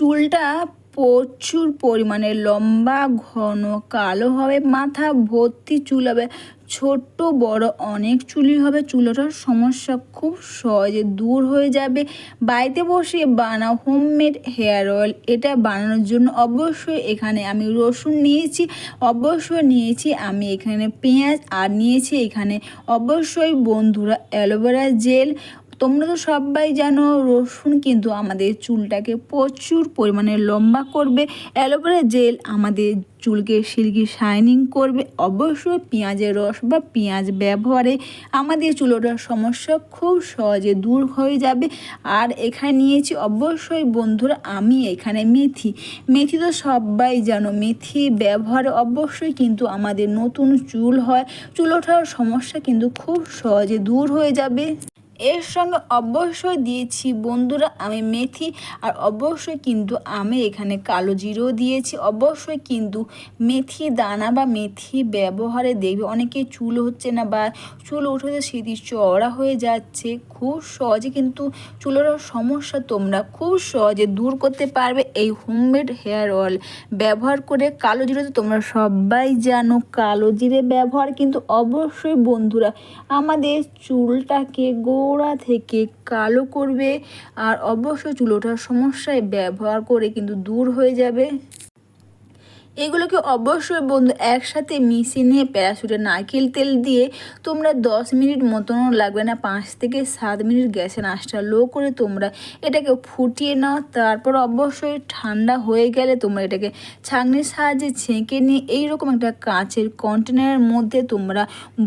চুলটা প্রচুর পরিমাণে লম্বা, ঘন, কালো হবে, মাথা ভর্তি চুল হবে। ছোট্ট, বড় অনেক চুলই হবে। চুলোটার সমস্যা খুব সহজে দূর হয়ে যাবে। বাড়িতে বসে বানাও হোমমেড হেয়ার অয়েল এটা বানানোর জন্য অবশ্যই এখানে আমি রসুন নিয়েছি। অবশ্যই নিয়েছি আমি এখানে পেঁয়াজ আর নিয়েছি এখানে অবশ্যই বন্ধুরা অ্যালোভেরা জেল। তোমরা তো সবাই জানো, রসুন কিন্তু আমাদের চুলটাকে প্রচুর পরিমাণে লম্বা করবে। অ্যালোভেরা জেল আমাদের চুলকে সিল্কি শাইনিং করবে। অবশ্যই পেঁয়াজের রস বা পেঁয়াজ ব্যবহারে আমাদের চুলোটার সমস্যা খুব সহজে দূর হয়ে যাবে। আর এখানে নিয়েছি অবশ্যই বন্ধুরা আমি এখানে মেথি। মেথি তো সবাই জানো, মেথি ব্যবহারে অবশ্যই কিন্তু আমাদের নতুন চুল হয়। চুল ওঠার সমস্যা কিন্তু খুব সহজে দূর হয়ে যাবে। এর সঙ্গে অবশ্যই দিয়েছি বন্ধুরা, আমি মেথি, আর অবশ্যই কিন্তু আমি এখানে কালো জিরো দিয়েছি। অবশ্যই কিন্তু মেথি দানা বা মেথি ব্যবহারে দেখবে অনেকে চুল হচ্ছে না বা চুল উঠে স্মৃতি চড়া হয়ে যাচ্ছে, খুব সহজে কিন্তু চুলের সমস্যা তোমরা খুব সহজে দূর করতে পারবে। এই হোমমেড হেয়ার অয়েল ব্যবহার করে কালো জিরে তো তোমরা সবাই জানো, কালো জিরে ব্যবহার কিন্তু অবশ্যই বন্ধুরা, আমাদের চুলটাকে গো গোড়া থেকে কালো করবে আর অবশ্য চুল ওঠার সমস্যায় ব্যবহার করে কিন্তু দূর হয়ে যাবে। এগুলোকে অবশ্যই বন্ধু একসাথে মিশিয়ে নিয়ে প্যারাশুটের নারকেল তেল দিয়ে তোমরা দশ মিনিট মতনও লাগবে না, পাঁচ থেকে সাত মিনিট গ্যাসের আঁচটা লো করে তোমরা এটাকে ফুটিয়ে নাও। তারপর অবশ্যই ঠান্ডা হয়ে গেলে তোমরা এটাকে ছাঁকনির সাহায্যে ছেঁকে নিয়ে এইরকম একটা কাঁচের কন্টেনারের মধ্যে তোমরা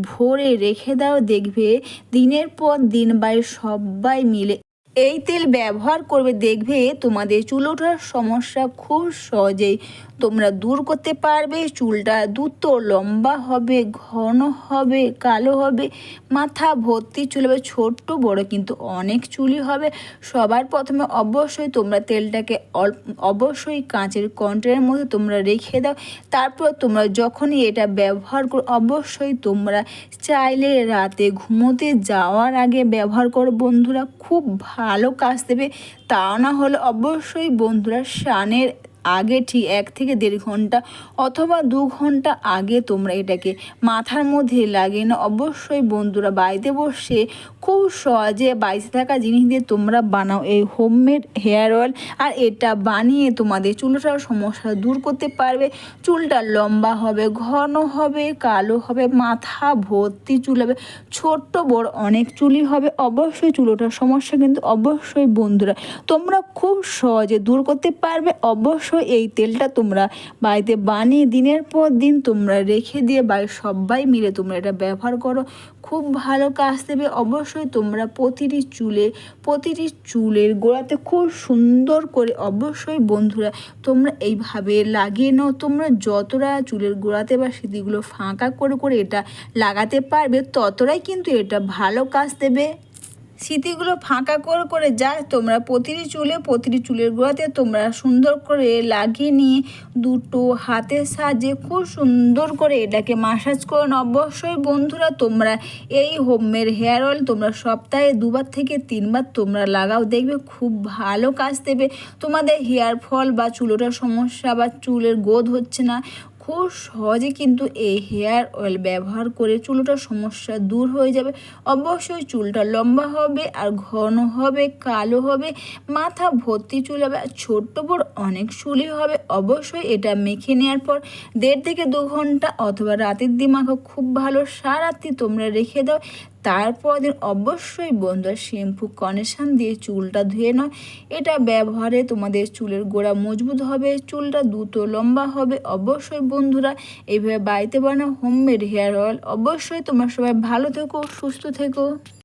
ভরে রেখে দাও। দেখবে দিনের পর দিন বাইরে সবাই মিলে এই তেল ব্যবহার করবে, দেখবে তোমাদের চুল ওঠার সমস্যা খুব সহজেই। তোমরা দূর করতে পারবে, চুলটা দ্রুত লম্বা হবে, ঘন হবে, কালো হবে, মাথা ভর্তি চুল হবে, ছোট্ট, বড় কিন্তু অনেক চুলই হবে। সবার প্রথমে অবশ্যই তোমরা তেলটাকে অবশ্যই কাঁচের কন্টেনারের মধ্যে তোমরা রেখে দাও। তারপর তোমরা যখনই এটা ব্যবহার করো, অবশ্যই তোমরা চাইলে রাতে ঘুমোতে যাওয়ার আগে ব্যবহার করো। বন্ধুরা, খুব ভালো কাজ দেবে তা না হলে অবশ্যই বন্ধুরা সানের আগে ঠিক এক থেকে দেড় ঘণ্টা অথবা দু ঘণ্টা আগে তোমরা এটাকে মাথার মধ্যে লাগিয়ে না অবশ্যই বন্ধুরা বাড়িতে বসে খুব সহজে বাড়িতে থাকা জিনিস দিয়ে তোমরা বানাও। এই হোমমেড হেয়ার অয়েল আর এটা বানিয়ে তোমাদের চুলটার সমস্যা দূর করতে পারবে। চুলটা লম্বা হবে, ঘন হবে, কালো হবে, মাথা ভর্তি চুল হবে, ছোট্ট, বড় অনেক চুলই হবে। অবশ্যই চুলোটার সমস্যা কিন্তু অবশ্যই বন্ধুরা তোমরা খুব সহজে দূর করতে পারবে। অবশ্যই অবশ্যই এই তেলটা তোমরা বাড়িতে বানিয়ে দিনের পর দিন তোমরা রেখে দিয়ে বাড়ির সবাই মিলে তোমরা এটা ব্যবহার করো। খুব ভালো কাজ দেবে। অবশ্যই তোমরা প্রতিটি চুলে, প্রতিটি চুলের গোড়াতে খুব সুন্দর করে অবশ্যই বন্ধুরা তোমরা এইভাবে লাগিয়ে নাও। তোমরা যতটা চুলের গোড়াতে বা সিঁড়িগুলো ফাঁকা করে করে এটা লাগাতে পারবে, ততটাই কিন্তু এটা ভালো কাজ দেবে। স্মৃতিগুলো ফাঁকা করে করে যায়, তোমরা প্রতিটি চুলে প্রতিটি চুলের গোড়াতে তোমরা সুন্দর করে লাগিয়ে নিয়ে দুটো হাতের সাহায্যে খুব সুন্দর করে এটাকে মাসাজ করুন অবশ্যই বন্ধুরা, তোমরা এই হোমের হেয়ার অয়েল তোমরা সপ্তাহে দুবার থেকে তিনবার তোমরা লাগাও। দেখবে খুব ভালো কাজ দেবে। তোমাদের হেয়ার ফল বা চুলোটার সমস্যা বা চুলের গোদ হচ্ছে না। খুব সহজে কিন্তু এই হেয়ার অয়েল ব্যবহার করে চুলটার সমস্যা দূর হয়ে যাবে। অবশ্যই চুলটা লম্বা হবে আর ঘন হবে, কালো হবে, মাথা ভর্তি চুল হবে আর ছোট্ট বড় অনেক চুলই হবে। অবশ্যই এটা মেখে নেওয়ার পর দেড় থেকে দু ঘণ্টা অথবা রাতের দিমাগও খুব ভালো। সারাত্রি তোমরা রেখে দাও তারপর দিন অবশ্যই বন্ধুরা শ্যাম্পু কন্ডিশন দিয়ে চুলটা ধুয়ে নয় এটা ব্যবহারে তোমাদের চুলের গোড়া মজবুত হবে, চুলটা দ্রুত লম্বা হবে। অবশ্যই বন্ধুরা, এইভাবে বাড়িতে বানাও হোমমেড হেয়ার অয়েল অবশ্যই তোমার সবাই ভালো থেকো, সুস্থ থেকো।